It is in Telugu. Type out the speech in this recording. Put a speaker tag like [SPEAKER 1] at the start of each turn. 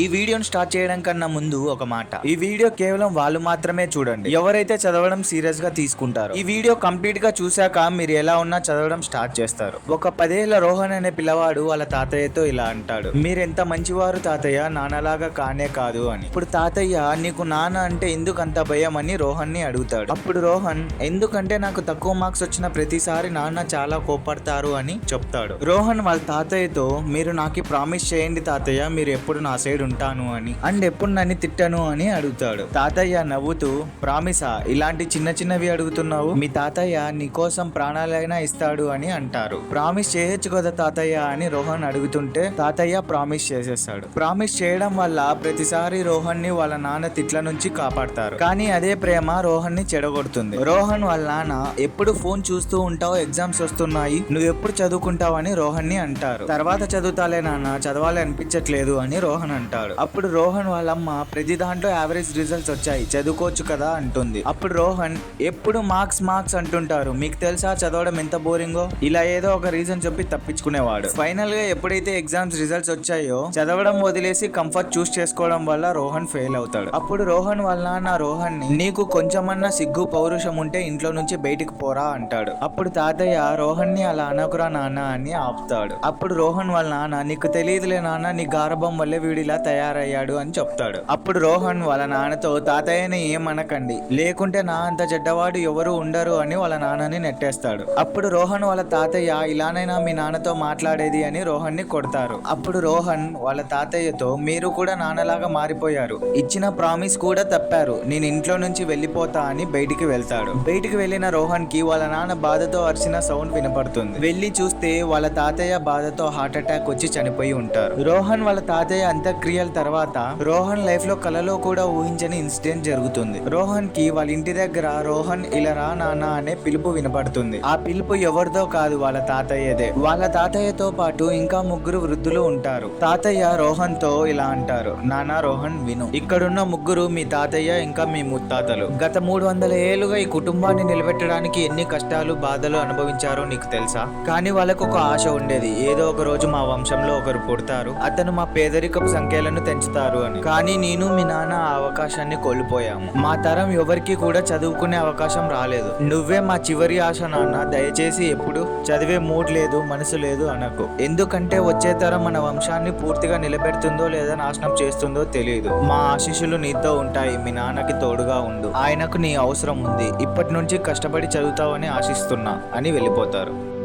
[SPEAKER 1] ఈ వీడియోను స్టార్ట్ చేయడం కన్నా ముందు ఒక మాట. ఈ వీడియో కేవలం వాళ్ళు మాత్రమే చూడండి. ఎవరైతే చదవడం సీరియస్గా తీసుకుంటారో ఈ వీడియో కంప్లీట్గా చూశాక మీరు ఎలా ఉన్నా చదవడం స్టార్ట్ చేస్తారు. ఒక పదేళ్ళ రోహన్ అనే పిల్లవాడు వాళ్ళ తాతయ్యతో ఇలా అంటాడు. మీరెంత మంచివారు తాతయ్య? నాన్నలాగా కానే కాదు అని. ఇప్పుడు తాతయ్య నీకు నాన్న అంటే ఎందుకు అంత భయం? అని రోహన్ని అడుగుతాడు. అప్పుడు రోహన్ ఎందుకంటే నాకు తక్కువ మార్క్స్ వచ్చిన ప్రతిసారి నాన్న చాలా కోపడతారు అని చెప్తాడు. రోహన్ వాళ్ళ తాతయ్యతో మీరు నాకు ప్రామిస్ చేయండి తాతయ్య మీరు ఎప్పుడు నా సైడ్ ఉంటాను అని. అండ్ ఎప్పుడు నన్ను తిట్టను అని అడుగుతాడు. తాతయ్య నవ్వుతూ ప్రామిసా ఇలాంటి చిన్న చిన్నవి అడుగుతున్నావు? మీ తాతయ్య నీకోసం ప్రాణాలైనా ఇస్తాడు అని అంటారు. ప్రామిస్ చేయొచ్చు కదా తాతయ్య అని రోహన్ అడుగుతుంటే తాతయ్య ప్రామిస్ చేసేస్తాడు. ప్రామిస్ చేయడం వల్ల ప్రతిసారి రోహన్ని వాళ్ళ నాన్న తిట్ల నుంచి కాపాడతారు. కానీ అదే ప్రేమ రోహన్ని చెడగొడుతుంది. రోహన్ వాళ్ళ నాన్న ఎప్పుడు ఫోన్ చూస్తూ ఉంటావు? ఎగ్జామ్స్ వస్తున్నాయి. నువ్వు ఎప్పుడు చదువుకుంటావు? అని రోహన్ని అంటారు. తర్వాత చదువుతాలే నాన్న చదవాలి అనిపించట్లేదు అని రోహన్ అంటారు అంటాడు. అప్పుడు రోహన్ వాళ్ళమ్మ ప్రతి దాంట్లో యావరేజ్ రిజల్ట్స్ వచ్చాయి చదువుకోవచ్చు కదా అంటుంది. అప్పుడు రోహన్ ఎప్పుడు మార్క్స్ మార్క్స్ అంటుంటారు. మీకు తెలుసా చదవడం ఎంత బోరింగో? ఇలా ఏదో ఒక రీజన్ చెప్పి తప్పించుకునేవాడు. ఫైనల్గా ఎప్పుడైతే ఎగ్జామ్స్ రిజల్ట్స్ వచ్చాయో చదవడం వదిలేసి కంఫర్ట్ చూస్ చేసుకోవడం వల్ల రోహన్ ఫెయిల్ అవుతాడు. అప్పుడు రోహన్ వాళ్ళ నాన్న రోహన్ని నీకు కొంచెమన్నా సిగ్గు పౌరుషం ఉంటే ఇంట్లో నుంచి బయటికి పోరా అంటాడు. అప్పుడు తాతయ్య రోహన్ని అలా అనకురా నాన్న అని ఆపుతాడు. అప్పుడు రోహన్ వాళ్ళ నాన్న నీకు తెలియదులే నాన్న నీ గారభం వల్లే వీడిలా తయారయ్యాడు అని చెప్తాడు. అప్పుడు రోహన్ వాళ్ళ నాన్నతో తాతయ్యని ఏమనకండి. లేకుంటే నా అంత చెడ్డవాడు ఎవరు ఉండరు అని వాళ్ళ నాన్నని నెట్టేస్తాడు. అప్పుడు రోహన్ వాళ్ళ తాతయ్య ఇలానైనా మీ నాన్నతో మాట్లాడేది అని రోహన్ని కొడతారు. అప్పుడు రోహన్ వాళ్ళ తాతయ్యతో మీరు కూడా నాన్నలాగా మారిపోయారు. ఇచ్చిన ప్రామిస్ కూడా తప్పారు. నేను ఇంట్లో నుంచి వెళ్ళిపోతా అని బయటికి వెళ్తాడు. బయటికి వెళ్ళిన రోహన్కి వాళ్ళ నాన్న బాధతో అరిచిన సౌండ్ వినపడుతుంది. వెళ్ళి చూస్తే వాళ్ళ తాతయ్య బాధతో హార్ట్ అటాక్ వచ్చి చనిపోయి ఉంటారు. రోహన్ వాళ్ళ తాతయ్య అంత్యక్రియల తర్వాత రోహన్ లైఫ్లో కలలో కూడా ఊహించని ఇన్సిడెంట్ జరుగుతుంది. రోహన్కి వాళ్ళ ఇంటి దగ్గర రోహన్ ఇలా రా నాన్న అనే పిలుపు వినపడుతుంది. ఆ పిలుపు ఎవరిదో కాదు వాళ్ళ తాతయ్యదే. వాళ్ళ తాతయ్యతో పాటు ఇంకా ముగ్గురు వృద్ధులు ఉంటారు. తాతయ్య రోహన్తో ఇలా అంటారు నానా రోహన్ విను. ఇక్కడున్న ముగ్గురు మీ తాతయ్య ఇంకా మీ ముత్తాతలు. గత మూడు వందల ఏళ్ళుగా ఈ కుటుంబాన్ని నిలబెట్టడానికి ఎన్ని కష్టాలు బాధలు అనుభవించారో నీకు తెలుసా? కానీ వాళ్ళకు ఒక ఆశ ఉండేది. ఏదో ఒక రోజు మా వంశంలో ఒకరు పుడతారు. అతను మా పేదరికపు సంఖ్యలను తెంచుతారు అని. కానీ నేను మీ నాన్న ఆ అవకాశాన్ని కోల్పోయాము. మా తరం ఎవరికి కూడా చదువుకునే అవకాశం రాలేదు. నువ్వే మా చివరి ఆశ నాన్న. దయచేసి ఎప్పుడు చదివే మూడ్ లేదు మనసు లేదు అనకు. ఎందుకంటే వచ్చే తరం మన వంశాన్ని పూర్తిగా నిలబెడుతుందో లేదా నాశనం చేస్తుందో తెలియదు మా ఆశీస్సులు నీతో ఉంటాయి. మీ నాన్నకి తోడుగా ఉండు. ఆయనకు నీ అవసరం ఉంది. ఇప్పటి నుంచి కష్టపడి చదువుతావని ఆశిస్తున్నా అని వెళ్ళిపోతారు.